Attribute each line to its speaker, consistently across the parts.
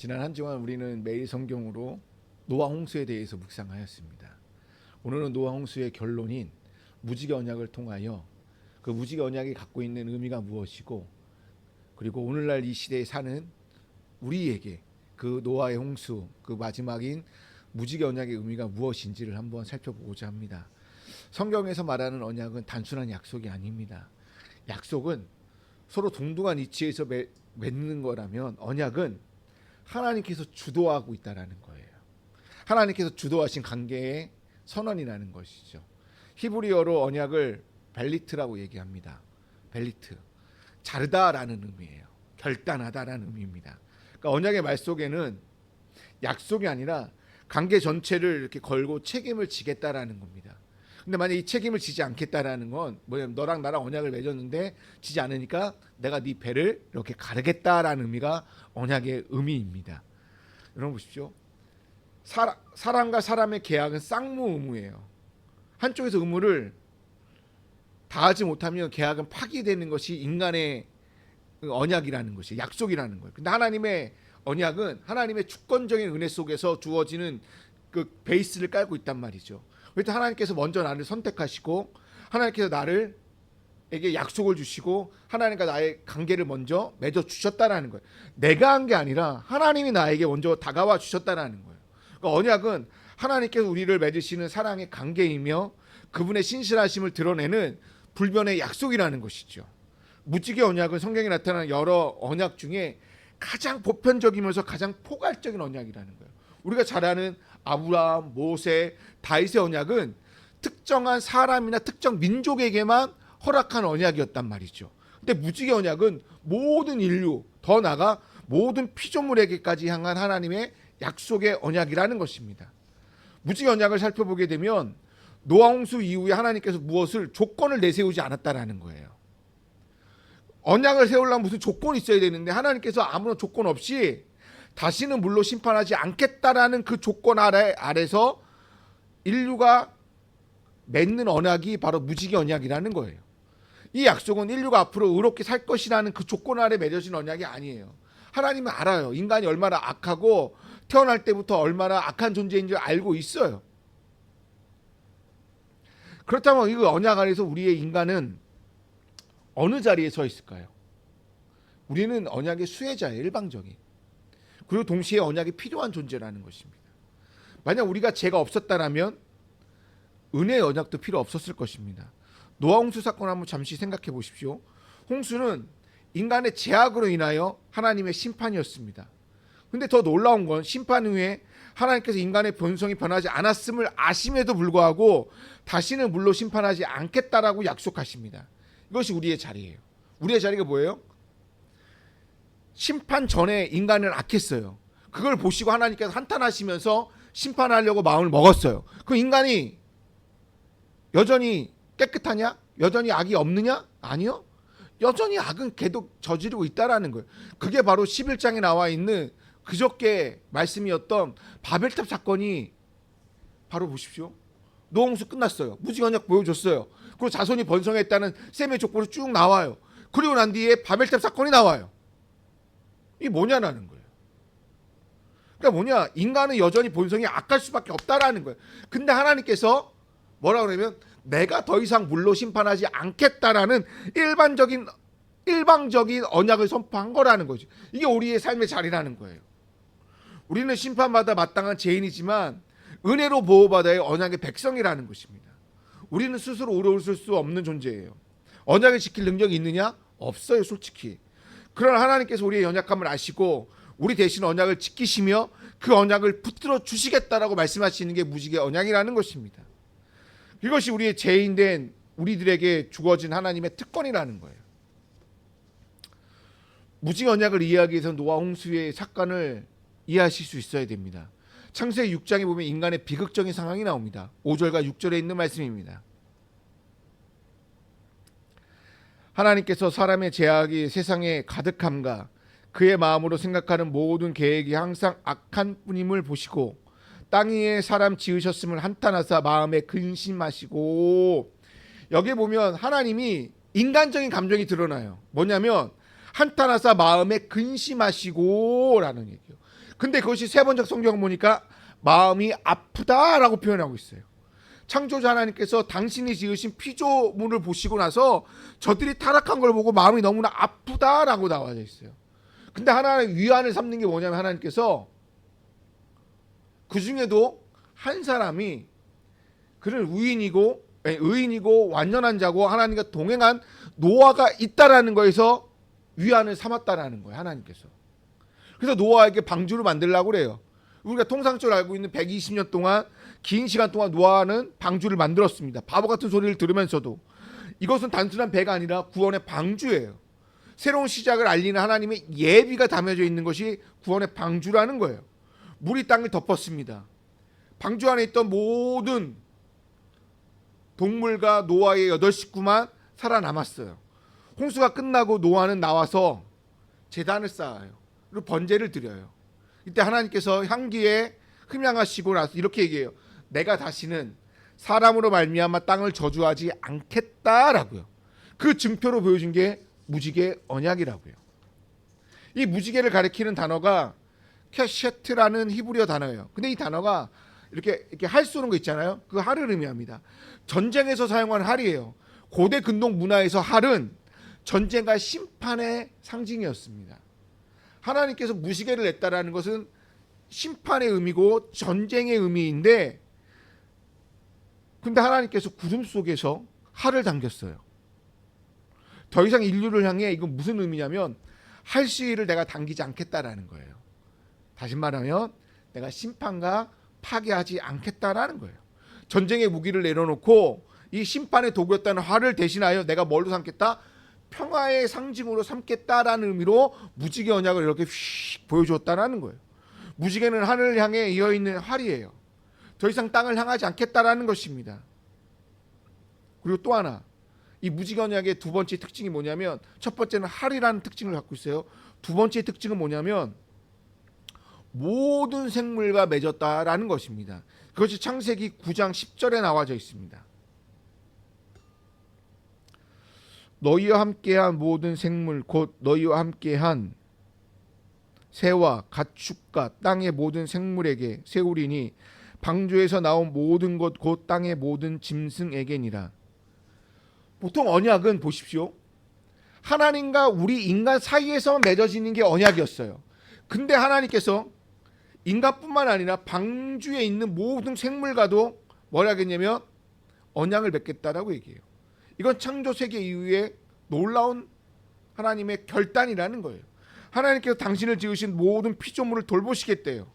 Speaker 1: 지난 한 주간 우리는 매일 성경으로 노아 홍수에 대해서 묵상하였습니다. 오늘은 노아 홍수의 결론인 무지개 언약을 통하여 그 무지개 언약이 갖고 있는 의미가 무엇이고 그리고 오늘날 이 시대에 사는 우리에게 그 노아의 홍수 그 마지막인 무지개 언약의 의미가 무엇인지를 한번 살펴보고자 합니다. 성경에서 말하는 언약은 단순한 약속이 아닙니다. 약속은 서로 동등한 위치에서 매, 맺는 거라면 언약은 하나님께서 주도하고 있다라는 거예요. 하나님께서 주도하신 관계의 선언이라는 것이죠. 히브리어로 언약을 벨리트라고 얘기합니다. 벨리트. 자르다라는 의미예요. 결단하다라는 의미입니다. 그러니까 언약의 말 속에는 약속이 아니라 관계 전체를 이렇게 걸고 책임을 지겠다라는 겁니다. 근데 만약 이 책임을 지지 않겠다라는 건 뭐냐면 너랑 나랑 언약을 맺었는데 지지 않으니까 내가 네 배를 이렇게 가르겠다라는 의미가 언약의 의미입니다. 여러분 보십시오. 사람, 사람과 사람의 계약은 쌍무 의무예요. 한쪽에서 의무를 다하지 못하면 계약은 파기되는 것이 인간의 그 언약이라는 것이 약속이라는 거예요. 근데 하나님의 언약은 하나님의 주권적인 은혜 속에서 주어지는 그 베이스를 깔고 있단 말이죠. 그래서 하나님께서 먼저 나를 선택하시고 하나님께서 나를 에게 약속을 주시고 하나님과 나의 관계를 먼저 맺어 주셨다라는 거예요. 내가 한 게 아니라 하나님이 나에게 먼저 다가와 주셨다라는 거예요. 그러니까 언약은 하나님께서 우리를 맺으시는 사랑의 관계이며 그분의 신실하심을 드러내는 불변의 약속이라는 것이죠. 무지개 언약은 성경에 나타나는 여러 언약 중에 가장 보편적이면서 가장 포괄적인 언약이라는 거예요. 우리가 잘 아는 아브라함, 모세, 다윗의 언약은 특정한 사람이나 특정 민족에게만 허락한 언약이었단 말이죠. 근데 무지개 언약은 모든 인류 더 나가 모든 피조물에게까지 향한 하나님의 약속의 언약이라는 것입니다. 무지개 언약을 살펴보게 되면 노아 홍수 이후에 하나님께서 무엇을 조건을 내세우지 않았다라는 거예요. 언약을 세우려면 무슨 조건이 있어야 되는데 하나님께서 아무런 조건 없이 다시는 물로 심판하지 않겠다라는 그 조건 아래 아래서 인류가 맺는 언약이 바로 무지개 언약이라는 거예요. 이 약속은 인류가 앞으로 의롭게 살 것이라는 그 조건 아래 맺어진 언약이 아니에요. 하나님은 알아요. 인간이 얼마나 악하고 태어날 때부터 얼마나 악한 존재인 줄 알고 있어요. 그렇다면 이 언약 안에서 우리의 인간은 어느 자리에 서 있을까요? 우리는 언약의 수혜자예요. 일방적인. 그리고 동시에 언약이 필요한 존재라는 것입니다. 만약 우리가 죄가 없었다라면 은혜의 언약도 필요 없었을 것입니다. 노아 홍수 사건 한번 잠시 생각해 보십시오. 홍수는 인간의 제약으로 인하여 하나님의 심판이었습니다. 근데 더 놀라운 건 심판 후에 하나님께서 인간의 본성이 변하지 않았음을 아심에도 불구하고 다시는 물로 심판하지 않겠다라고 약속하십니다. 이것이 우리의 자리예요. 우리의 자리가 뭐예요? 심판 전에 인간을 악했어요. 그걸 보시고 하나님께서 한탄하시면서 심판하려고 마음을 먹었어요. 그 인간이 여전히 깨끗하냐? 여전히 악이 없느냐? 아니요. 여전히 악은 계속 저지르고 있다라는 거예요. 그게 바로 11장에 나와 있는 그저께 말씀이었던 바벨탑 사건이 바로 보십시오. 노홍수 끝났어요. 무지개 언약 보여줬어요. 그리고 자손이 번성했다는 셈의 족보로 쭉 나와요. 그리고 난 뒤에 바벨탑 사건이 나와요. 이게 뭐냐라는 거예요. 그러니까 뭐냐? 인간은 여전히 본성이 악할 수밖에 없다라는 거예요. 근데 하나님께서 뭐라 그러면 내가 더 이상 물로 심판하지 않겠다라는 일반적인 일방적인 언약을 선포한 거라는 거죠. 이게 우리의 삶의 자리라는 거예요. 우리는 심판받아 마땅한 죄인이지만 은혜로 보호받아야 언약의 백성이라는 것입니다. 우리는 스스로 의로울 수 없는 존재예요. 언약을 지킬 능력이 있느냐? 없어요, 솔직히. 그러나 하나님께서 우리의 연약함을 아시고 우리 대신 언약을 지키시며 그 언약을 붙들어 주시겠다라고 말씀하시는 게 무지개 언약이라는 것입니다. 이것이 우리의 죄인된 우리들에게 주어진 하나님의 특권이라는 거예요. 무지개 언약을 이해하기 위해서 노아 홍수의 사건을 이해하실 수 있어야 됩니다. 창세기 6장에 보면 인간의 비극적인 상황이 나옵니다. 5절과 6절에 있는 말씀입니다. 하나님께서 사람의 제약이 세상에 가득함과 그의 마음으로 생각하는 모든 계획이 항상 악한 뿐임을 보시고 땅 위에 사람 지으셨음을 한탄하사 마음에 근심하시고 여기 보면 하나님이 인간적인 감정이 드러나요. 뭐냐면 한탄하사 마음에 근심하시고라는 얘기예요. 근데 그것이 세 번째 성경 보니까 마음이 아프다라고 표현하고 있어요. 창조자 하나님께서 당신이 지으신 피조물을 보시고 나서 저들이 타락한 걸 보고 마음이 너무나 아프다라고 나와져 있어요. 근데 하나의 위안을 삼는 게 뭐냐면 하나님께서 그 중에도 한 사람이 그를 의인이고 아니, 의인이고 완전한 자고 하나님과 동행한 노아가 있다라는 거에서 위안을 삼았다라는 거예요 하나님께서. 그래서 노아에게 방주를 만들라고 그래요. 우리가 통상적으로 알고 있는 120년 동안 긴 시간 동안 노아는 방주를 만들었습니다. 바보 같은 소리를 들으면서도 이것은 단순한 배가 아니라 구원의 방주예요. 새로운 시작을 알리는 하나님의 예비가 담겨져 있는 것이 구원의 방주라는 거예요. 물이 땅을 덮었습니다. 방주 안에 있던 모든 동물과 노아의 여덟 식구만 살아남았어요. 홍수가 끝나고 노아는 나와서 재단을 쌓아요. 그리고 번제를 드려요. 이때 하나님께서 향기에 흠양하시고 나서 이렇게 얘기해요. 내가 다시는 사람으로 말미암아 땅을 저주하지 않겠다라고요. 그 증표로 보여준 게 무지개 언약이라고요. 이 무지개를 가리키는 단어가 캐셰트라는 히브리어 단어예요. 근데 이 단어가 이렇게 이렇게 활 쏘는 거 있잖아요. 그 활을 의미합니다. 전쟁에서 사용한 활이에요. 고대 근동 문화에서 활은 전쟁과 심판의 상징이었습니다. 하나님께서 무시개를 냈다라는 것은 심판의 의미고 전쟁의 의미인데 근데 하나님께서 구름 속에서 활을 당겼어요. 더 이상 인류를 향해 이건 무슨 의미냐면 할 시위를 내가 당기지 않겠다라는 거예요. 다시 말하면 내가 심판과 파괴하지 않겠다라는 거예요. 전쟁의 무기를 내려놓고 이 심판의 도구였다는 화를 대신하여 내가 뭘로 삼겠다? 평화의 상징으로 삼겠다라는 의미로 무지개 언약을 이렇게 휙 보여주었다라는 거예요. 무지개는 하늘을 향해 이어 있는 활이에요. 더 이상 땅을 향하지 않겠다라는 것입니다. 그리고 또 하나 이 무지개 언약의 두 번째 특징이 뭐냐면 첫 번째는 활이라는 특징을 갖고 있어요. 두 번째 특징은 뭐냐면 모든 생물과 맺었다라는 것입니다. 그것이 창세기 9장 10절에 나와져 있습니다. 너희와 함께한 모든 생물 곧 너희와 함께한 새와 가축과 땅의 모든 생물에게 세우리니 방주에서 나온 모든 것 곧 땅의 모든 짐승에게니라. 보통 언약은 보십시오. 하나님과 우리 인간 사이에서 맺어지는 게 언약이었어요. 근데 하나님께서 인간뿐만 아니라 방주에 있는 모든 생물과도 뭐라 하겠냐면 언약을 맺겠다라고 얘기해요. 이건 창조 세계 이후에 놀라운 하나님의 결단이라는 거예요. 하나님께서 당신을 지으신 모든 피조물을 돌보시겠대요.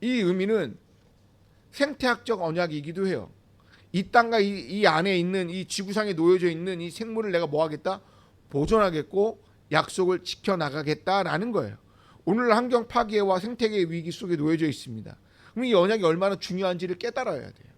Speaker 1: 이 의미는 생태학적 언약이기도 해요. 이 땅과 이, 이 안에 있는 이 지구상에 놓여져 있는 이 생물을 내가 뭐 하겠다? 보존하겠고 약속을 지켜 나가겠다라는 거예요. 오늘 환경 파괴와 생태계 위기 속에 놓여져 있습니다. 그럼 이 언약이 얼마나 중요한지를 깨달아야 돼요.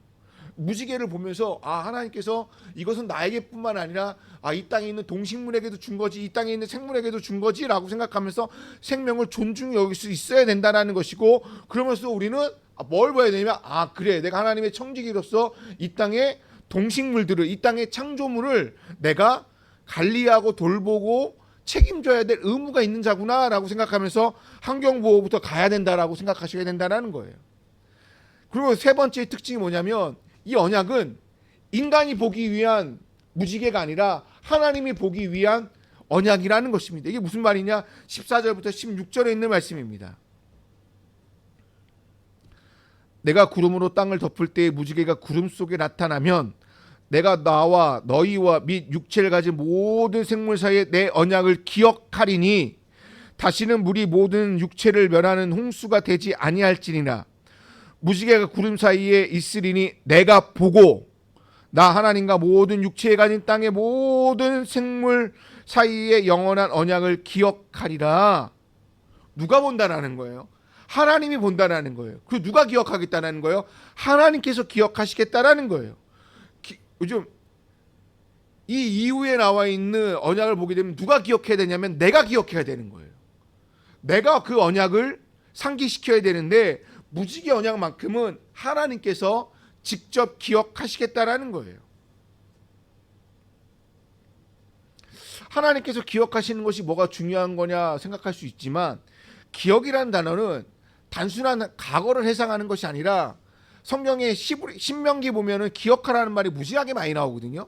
Speaker 1: 무지개를 보면서 아 하나님께서 이것은 나에게뿐만 아니라 아 이 땅에 있는 동식물에게도 준 거지 이 땅에 있는 생물에게도 준 거지라고 생각하면서 생명을 존중히 여길 수 있어야 된다라는 것이고 그러면서 우리는 아, 뭘 봐야 되냐면 아 그래 내가 하나님의 청지기로서 이 땅의 동식물들을 이 땅의 창조물을 내가 관리하고 돌보고 책임져야 될 의무가 있는 자구나라고 생각하면서 환경 보호부터 가야 된다라고 생각하셔야 된다라는 거예요. 그리고 세 번째 특징이 뭐냐면 이 언약은 인간이 보기 위한 무지개가 아니라 하나님이 보기 위한 언약이라는 것입니다. 이게 무슨 말이냐? 14절부터 16절에 있는 말씀입니다. 내가 구름으로 땅을 덮을 때에 무지개가 구름 속에 나타나면 내가 나와 너희와 및 육체를 가진 모든 생물 사이에 내 언약을 기억하리니 다시는 물이 모든 육체를 멸하는 홍수가 되지 아니할지니라 무지개가 구름 사이에 있으리니 내가 보고 나 하나님과 모든 육체에 가진 땅의 모든 생물 사이에 영원한 언약을 기억하리라. 누가 본다라는 거예요? 하나님이 본다라는 거예요. 그 누가 기억하겠다라는 거예요? 하나님께서 기억하시겠다라는 거예요. 기, 요즘 이 이후에 나와 있는 언약을 보게 되면 누가 기억해야 되냐면 내가 기억해야 되는 거예요. 내가 그 언약을 상기시켜야 되는데 무지개 언약만큼은 하나님께서 직접 기억하시겠다라는 거예요. 하나님께서 기억하시는 것이 뭐가 중요한 거냐 생각할 수 있지만 기억이라는 단어는 단순한 과거를 해상하는 것이 아니라 성경의 신명기 보면은 기억하라는 말이 무지하게 많이 나오거든요.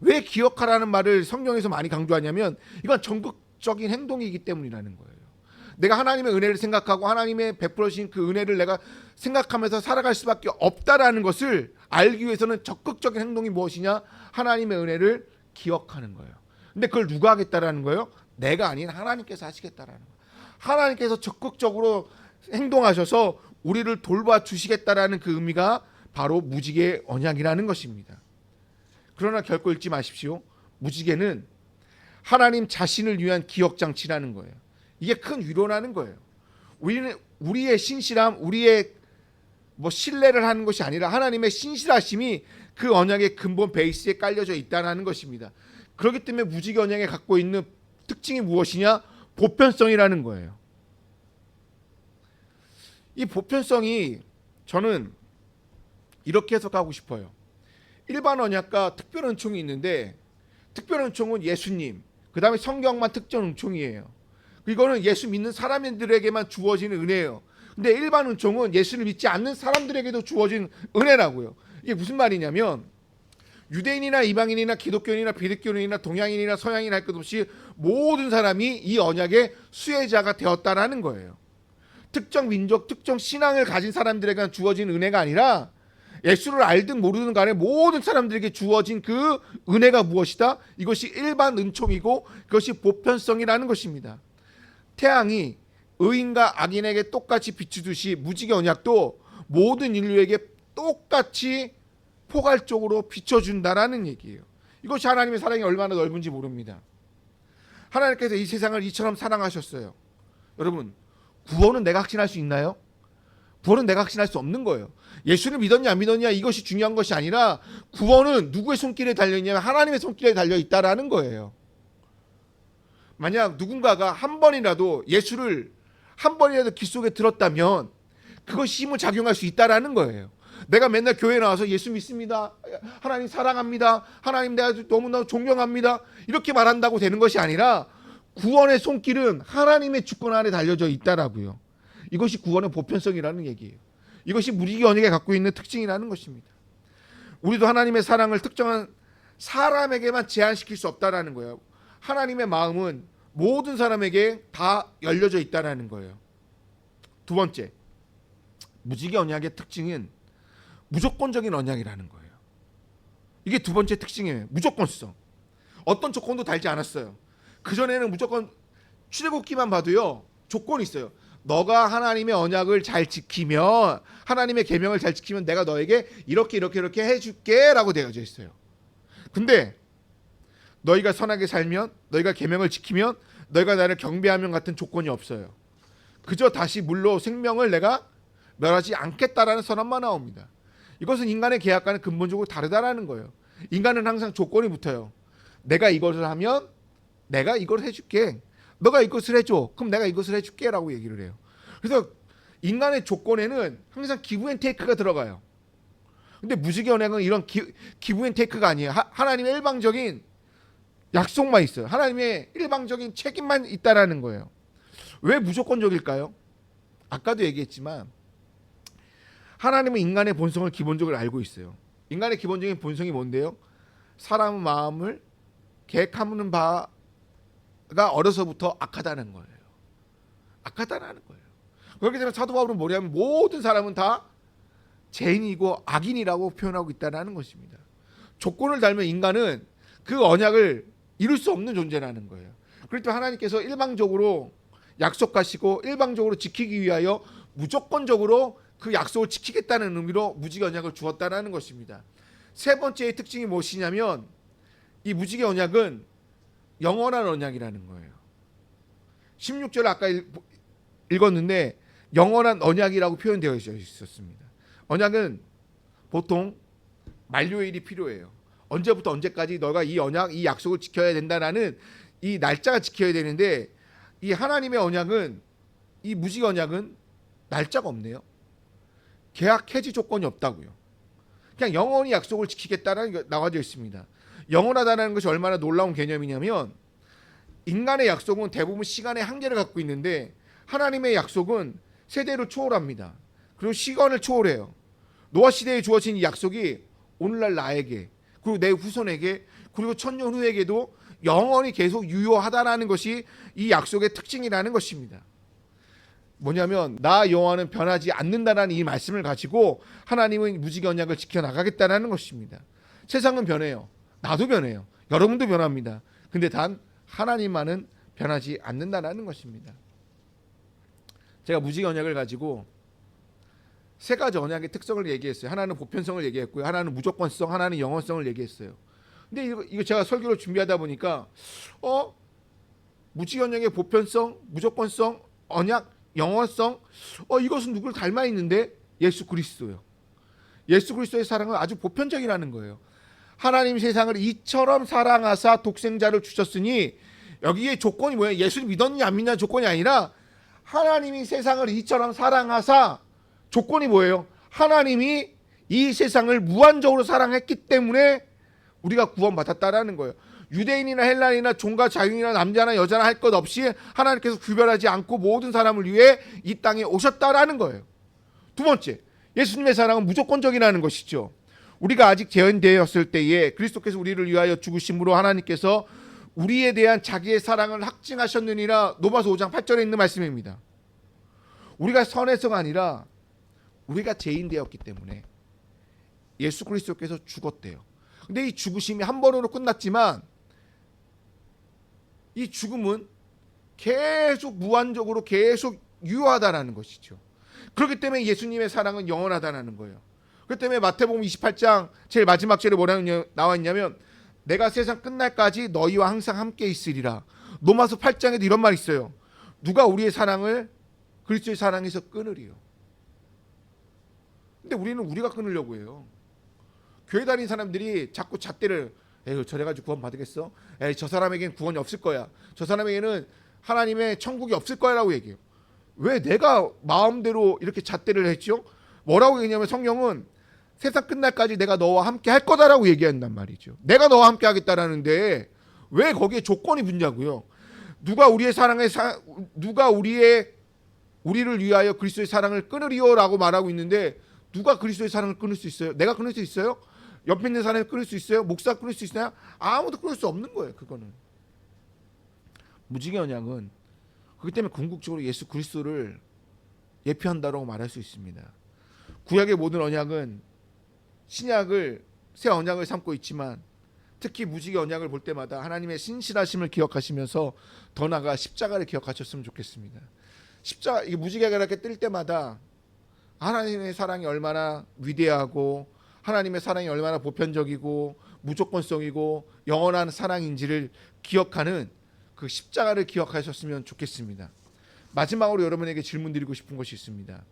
Speaker 1: 왜 기억하라는 말을 성경에서 많이 강조하냐면 이건 전극적인 행동이기 때문이라는 거예요. 내가 하나님의 은혜를 생각하고 하나님의 베풀어주신 그 은혜를 내가 생각하면서 살아갈 수밖에 없다라는 것을 알기 위해서는 적극적인 행동이 무엇이냐? 하나님의 은혜를 기억하는 거예요. 근데 그걸 누가 하겠다라는 거예요? 내가 아닌 하나님께서 하시겠다라는 거예요. 하나님께서 적극적으로 행동하셔서 우리를 돌봐 주시겠다라는 그 의미가 바로 무지개 언약이라는 것입니다. 그러나 결코 잊지 마십시오. 무지개는 하나님 자신을 위한 기억 장치라는 거예요. 이게 큰 위로라는 거예요. 우리는 우리의 신실함, 우리의 뭐 신뢰를 하는 것이 아니라 하나님의 신실하심이 그 언약의 근본 베이스에 깔려져 있다는 것입니다. 그렇기 때문에 무지개 언약에 갖고 있는 특징이 무엇이냐? 보편성이라는 거예요. 이 보편성이 저는 이렇게 해석하고 싶어요. 일반 언약과 특별 은총이 있는데 특별 은총은 예수님, 그 다음에 성경만 특정 은총이에요. 이거는 예수 믿는 사람들에게만 주어지는 은혜예요. 근데 일반 은총은 예수를 믿지 않는 사람들에게도 주어진 은혜라고요. 이게 무슨 말이냐면 유대인이나 이방인이나 기독교인이나 비리교인이나 동양인이나 서양인 할 것 없이 모든 사람이 이 언약의 수혜자가 되었다라는 거예요. 특정 민족, 특정 신앙을 가진 사람들에게 주어진 은혜가 아니라 예수를 알든 모르든 간에 모든 사람들에게 주어진 그 은혜가 무엇이다? 이것이 일반 은총이고 그것이 보편성이라는 것입니다. 태양이 의인과 악인에게 똑같이 비추듯이 무지개 언약도 모든 인류에게 똑같이 포괄적으로 비춰준다라는 얘기예요. 이것이 하나님의 사랑이 얼마나 넓은지 모릅니다. 하나님께서 이 세상을 이처럼 사랑하셨어요. 여러분, 구원은 내가 확신할 수 있나요? 구원은 내가 확신할 수 없는 거예요. 예수를 믿었냐 안 믿었냐 이것이 중요한 것이 아니라 구원은 누구의 손길에 달려 있냐면 하나님의 손길에 달려 있다라는 거예요. 만약 누군가가 한 번이라도 예수를 한 번이라도 귀 속에 들었다면 그것이 힘을 작용할 수 있다라는 거예요. 내가 맨날 교회 나와서 예수 믿습니다. 하나님 사랑합니다. 하나님 내가 너무나 존경합니다. 이렇게 말한다고 되는 것이 아니라 구원의 손길은 하나님의 주권 아래 달려져 있다라고요. 이것이 구원의 보편성이라는 얘기예요. 이것이 무리기 언약에 갖고 있는 특징이라는 것입니다. 우리도 하나님의 사랑을 특정한 사람에게만 제한시킬 수 없다라는 거예요. 하나님의 마음은 모든 사람에게 다 열려져 있다라는 거예요. 두 번째, 무지개 언약의 특징은 무조건적인 언약이라는 거예요. 이게 두 번째 특징이에요. 무조건성. 어떤 조건도 달지 않았어요. 그 전에는 무조건 출애굽기만 봐도요 조건이 있어요. 너가 하나님의 언약을 잘 지키면 하나님의 계명을 잘 지키면 내가 너에게 이렇게 이렇게 이렇게 해줄게라고 되어져 있어요. 근데 너희가 선하게 살면 너희가 계명을 지키면 너희가 나를 경배하면 같은 조건이 없어요. 그저 다시 물로 생명을 내가 멸하지 않겠다라는 선언만 나옵니다. 이것은 인간의 계약과는 근본적으로 다르다라는 거예요. 인간은 항상 조건이 붙어요. 내가 이것을 하면 내가 이걸 해줄게. 너가 이것을 해줘. 그럼 내가 이것을 해줄게라고 얘기를 해요. 그래서 인간의 조건에는 항상 기브앤테이크가 들어가요. 근데 무지개 언약은 이런 기, 기브앤테이크가 아니에요. 하, 하나님의 일방적인 약속만 있어요. 하나님의 일방적인 책임만 있다라는 거예요. 왜 무조건적일까요? 아까도 얘기했지만 하나님은 인간의 본성을 기본적으로 알고 있어요. 인간의 기본적인 본성이 뭔데요? 사람 마음을 계획하는 바가 어려서부터 악하다는 거예요. 악하다는 거예요. 그렇기 때문에 사도 바울은 뭐냐면 모든 사람은 다 죄인이고 악인이라고 표현하고 있다는 것입니다. 조건을 달면 인간은 그 언약을 이룰 수 없는 존재라는 거예요. 그럴 때 하나님께서 일방적으로 약속하시고 일방적으로 지키기 위하여 무조건적으로 그 약속을 지키겠다는 의미로 무지개 언약을 주었다는 것입니다. 세 번째의 특징이 무엇이냐면 이 무지개 언약은 영원한 언약이라는 거예요. 16절 아까 읽, 읽었는데 영원한 언약이라고 표현되어 있었습니다. 언약은 보통 만료일이 필요해요. 언제부터 언제까지 너가 이 언약, 이 약속을 지켜야 된다라는 이 날짜가 지켜야 되는데 이 하나님의 언약은 이 무지개 언약은 날짜가 없네요. 계약 해지 조건이 없다고요. 그냥 영원히 약속을 지키겠다는 게 나와져 있습니다. 영원하다는 것이 얼마나 놀라운 개념이냐면 인간의 약속은 대부분 시간의 한계를 갖고 있는데 하나님의 약속은 세대를 초월합니다. 그리고 시간을 초월해요. 노아 시대에 주어진 이 약속이 오늘날 나에게 그리고 내 후손에게 그리고 천년 후에게도 영원히 계속 유효하다라는 것이 이 약속의 특징이라는 것입니다. 뭐냐면 나 여호와는 변하지 않는다라는 이 말씀을 가지고 하나님은 무지개 언약을 지켜 나가겠다라는 것입니다. 세상은 변해요. 나도 변해요. 여러분도 변합니다. 근데 단 하나님만은 변하지 않는다라는 것입니다. 제가 무지개 언약을 가지고 세 가지 언약의 특성을 얘기했어요. 하나는 보편성을 얘기했고요. 하나는 무조건성, 하나는 영원성을 얘기했어요. 근데 이거, 이거 제가 설교를 준비하다 보니까 어 무지개 언약의 보편성, 무조건성, 언약, 영원성 어 이것은 누구를 닮아 있는데 예수 그리스도요. 예수 그리스도의 사랑은 아주 보편적이라는 거예요. 하나님 세상을 이처럼 사랑하사 독생자를 주셨으니 여기에 조건이 뭐예요? 예수를 믿었느냐 안 믿느냐 조건이 아니라 하나님이 세상을 이처럼 사랑하사 조건이 뭐예요? 하나님이 이 세상을 무한적으로 사랑했기 때문에 우리가 구원받았다라는 거예요. 유대인이나 헬라인이나 종과 자유인이나 남자나 여자나 할 것 없이 하나님께서 구별하지 않고 모든 사람을 위해 이 땅에 오셨다라는 거예요. 두 번째, 예수님의 사랑은 무조건적이라는 것이죠. 우리가 아직 재현되었을 때에 그리스도께서 우리를 위하여 죽으심으로 하나님께서 우리에 대한 자기의 사랑을 확증하셨느니라 노마서 5장 8절에 있는 말씀입니다. 우리가 선해서가 아니라 우리가 죄인 되었기 때문에 예수 그리스도께서 죽었대요. 근데 이 죽으심이 한 번으로 끝났지만 이 죽음은 계속 무한적으로 계속 유효하다라는 것이죠. 그렇기 때문에 예수님의 사랑은 영원하다라는 거예요. 그렇기 때문에 마태복음 28장 제일 마지막 절에 뭐라고 나와 있냐면 내가 세상 끝날까지 너희와 항상 함께 있으리라. 로마서 8장에도 이런 말이 있어요. 누가 우리의 사랑을 그리스도의 사랑에서 끊으리요. 근데 우리는 우리가 끊으려고 해요. 교회 다니는 사람들이 자꾸 잣대를 에이 저래 가지고 구원 받으겠어? 에이 저 사람에겐 구원이 없을 거야. 저 사람에게는 하나님의 천국이 없을 거야라고 얘기해요. 왜 내가 마음대로 이렇게 잣대를 했죠? 뭐라고 얘기냐면 성령은 세상 끝날까지 내가 너와 함께 할 거다라고 얘기한단 말이죠. 내가 너와 함께 하겠다라는데 왜 거기에 조건이 붙냐고요? 누가 우리의 사랑에 사, 누가 우리의 우리를 위하여 그리스도의 사랑을 끊으리요라고 말하고 있는데 누가 그리스도의 사랑을 끊을 수 있어요? 내가 끊을 수 있어요? 옆에 있는 사람이 끊을 수 있어요? 목사 끊을 수 있어요? 아무도 끊을 수 없는 거예요. 그거는 무지개 언약은 그렇기 때문에 궁극적으로 예수 그리스도를 예표한다라고 말할 수 있습니다. 구약의 모든 언약은 신약을 새 언약을 삼고 있지만 특히 무지개 언약을 볼 때마다 하나님의 신실하심을 기억하시면서 더 나아가 십자가를 기억하셨으면 좋겠습니다. 십자가 이게 무지개가 이렇게 뜰 때마다 하나님의 사랑이 얼마나 위대하고 하나님의 사랑이 얼마나 보편적이고 무조건성이고 영원한 사랑인지를 기억하는 그 십자가를 기억하셨으면 좋겠습니다. 마지막으로 여러분에게 질문 드리고 싶은 것이 있습니다.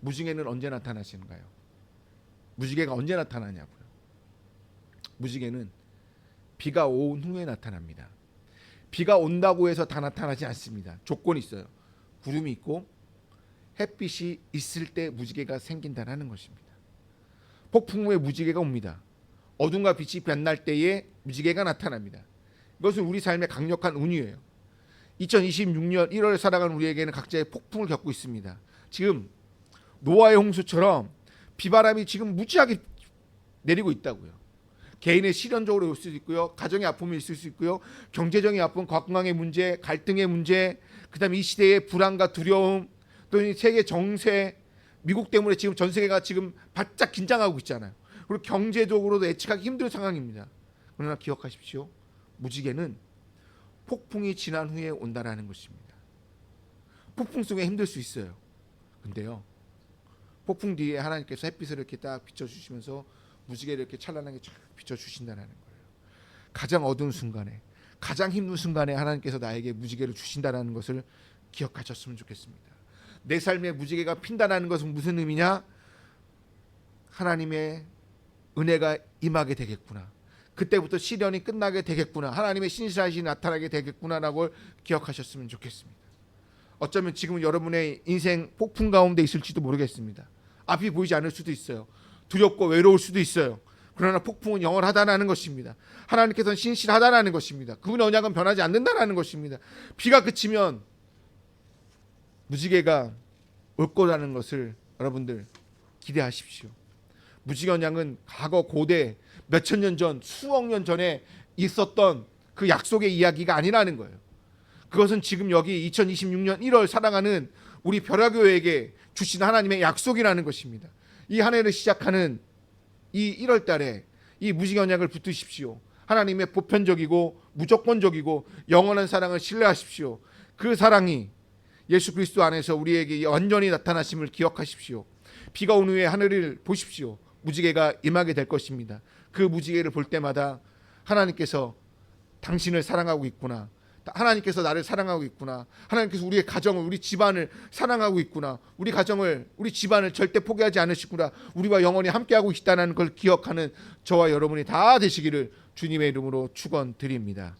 Speaker 1: 무지개는 언제 나타나시는가요? 무지개가 언제 나타나냐고요? 무지개는 비가 온 후에 나타납니다. 비가 온다고 해서 다 나타나지 않습니다. 조건이 있어요. 구름이 있고 햇빛이 있을 때 무지개가 생긴다라는 것입니다. 폭풍 후에 무지개가 옵니다. 어둠과 빛이 변날 때에 무지개가 나타납니다. 이것은 우리 삶의 강력한 운이에요. 2026년 1월에 살아가는 우리에게는 각자의 폭풍을 겪고 있습니다. 지금 노아의 홍수처럼 비바람이 지금 무지하게 내리고 있다고요. 개인의 실현적으로 올 수도 있고요. 가정의 아픔이 있을 수 있고요. 경제적인 아픔, 건강의 문제, 갈등의 문제, 그다음에 이 시대의 불안과 두려움, 또 세계 정세, 미국 때문에 지금 전 세계가 지금 바짝 긴장하고 있잖아요. 그리고 경제적으로도 예측하기 힘든 상황입니다. 그러나 기억하십시오. 무지개는 폭풍이 지난 후에 온다라는 것입니다. 폭풍 속에 힘들 수 있어요. 근데요. 폭풍 뒤에 하나님께서 햇빛을 이렇게 딱 비춰주시면서 무지개를 이렇게 찬란하게 쫙 비춰주신다는 거예요. 가장 어두운 순간에, 가장 힘든 순간에 하나님께서 나에게 무지개를 주신다는 것을 기억하셨으면 좋겠습니다. 내 삶에 무지개가 핀다는 것은 무슨 의미냐? 하나님의 은혜가 임하게 되겠구나. 그때부터 시련이 끝나게 되겠구나. 하나님의 신실하심이 나타나게 되겠구나라고 기억하셨으면 좋겠습니다. 어쩌면 지금 여러분의 인생 폭풍 가운데 있을지도 모르겠습니다. 앞이 보이지 않을 수도 있어요. 두렵고 외로울 수도 있어요. 그러나 폭풍은 영원하다는 것입니다. 하나님께서는 신실하다는 것입니다. 그분의 언약은 변하지 않는다는 것입니다. 비가 그치면 무지개가 올 거라는 것을 여러분들 기대하십시오. 무지개 언약은 과거 고대 몇천 년 전, 수억 년 전에 있었던 그 약속의 이야기가 아니라는 거예요. 그것은 지금 여기 2026년 1월 살아가는 우리 벼라교회에게 주신 하나님의 약속이라는 것입니다. 이 한 해를 시작하는 이 1월 달에 이 무지개 언약을 붙드십시오. 하나님의 보편적이고 무조건적이고 영원한 사랑을 신뢰하십시오. 그 사랑이 예수 그리스도 안에서 우리에게 완전히 나타나심을 기억하십시오. 비가 온 후에 하늘을 보십시오. 무지개가 임하게 될 것입니다. 그 무지개를 볼 때마다 하나님께서 당신을 사랑하고 있구나. 하나님께서 나를 사랑하고 있구나. 하나님께서 우리의 가정을, 우리 집안을 사랑하고 있구나. 우리 가정을, 우리 집안을 절대 포기하지 않으시구나. 우리와 영원히 함께하고 있다는 걸 기억하는 저와 여러분이 다 되시기를 주님의 이름으로 축원드립니다.